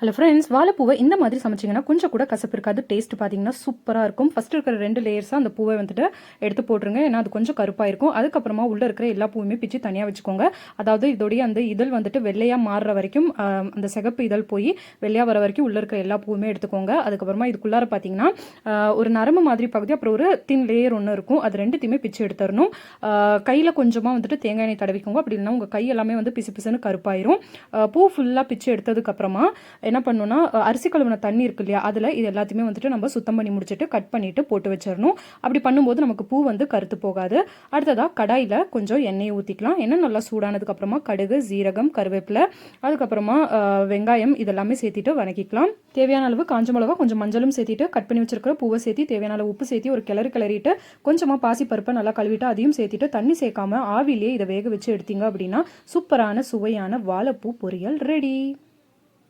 Hello friends வாழைப்பூவை இந்த மாதிரி சமைச்சிங்கன்னா கொஞ்சம் கூட கசப்பு இருக்காது. டேஸ்ட் பார்த்தீங்கன்னா சூப்பராக இருக்கும். ஃபஸ்ட்டு இருக்கிற ரெண்டு லேயர்ஸாக அந்த பூவை வந்துட்டு எடுத்து போட்டுருங்க. ஏன்னா அது கொஞ்சம் கருப்பாக இருக்கும். அதுக்கப்புறமா உள்ளே இருக்கிற எல்லா பூவுமே பிச்சு தனியாக வச்சுக்கோங்க. அதாவது இதோடைய அந்த இதழ் வந்துட்டு வெள்ளையாக மாறுற வரைக்கும் அந்த சிகப்பு இதழ் போய் வெள்ளையாக வர வரைக்கும் உள்ளே இருக்கிற எல்லா பூவுமே எடுத்துக்கோங்க. அதுக்கப்புறமா இதுக்குள்ளார பார்த்தீங்கன்னா ஒரு நரம்பு மாதிரி பகுதி அப்புறம் ஒரு தின் லேயர் ஒன்று இருக்கும். அது ரெண்டுத்தையுமே பிச்சு எடுத்துடணும் கையில் கொஞ்சமாக வந்துட்டு தேங்காய் எண்ணெய் தடவிக்கோங்க. அப்படி இல்லைன்னா உங்கள் கை எல்லாமே வந்து பிசு பிசுன்னு கருப்பாயிரும். பூ ஃபுல்லாக பிச்சு எடுத்ததுக்கப்புறமா என்ன பண்ணணும்னா அரிசி கழுவின தண்ணி இருக்கு இல்லையா அதில் இது எல்லாத்தையுமே வந்துட்டு நம்ம சுத்தம் பண்ணி முடிச்சுட்டு கட் பண்ணிட்டு போட்டு வச்சிடணும் அப்படி பண்ணும்போது நமக்கு பூ வந்து கருத்து போகாது. அடுத்ததாக கடாயில் கொஞ்சம் எண்ணெயை ஊற்றிக்கலாம் எண்ணெய் நல்லா சூடானதுக்கப்புறமா கடுகு ஜீரகம் கருவேப்பிலை அதுக்கப்புறமா வெங்காயம் இதெல்லாமே சேர்த்திட்டு வணக்கிக்கலாம். தேவையான அளவு காஞ்ச மிளகா கொஞ்சம் மஞ்சளும் சேர்த்திட்டு கட் பண்ணி வச்சிருக்கிற பூவை சேர்த்தி தேவையான அளவு உப்பு சேர்த்தி ஒரு கிளறி கிளறிட்டு கொஞ்சமாக பாசி பருப்பை நல்லா கழுவிட்டு அதையும் சேர்த்திட்டு தண்ணி சேர்க்காம ஆவிலேயே இதை வேக வச்சு எடுத்தீங்க அப்படின்னா சூப்பரான சுவையான வாழைப்பூ பொரியல் ரெடி.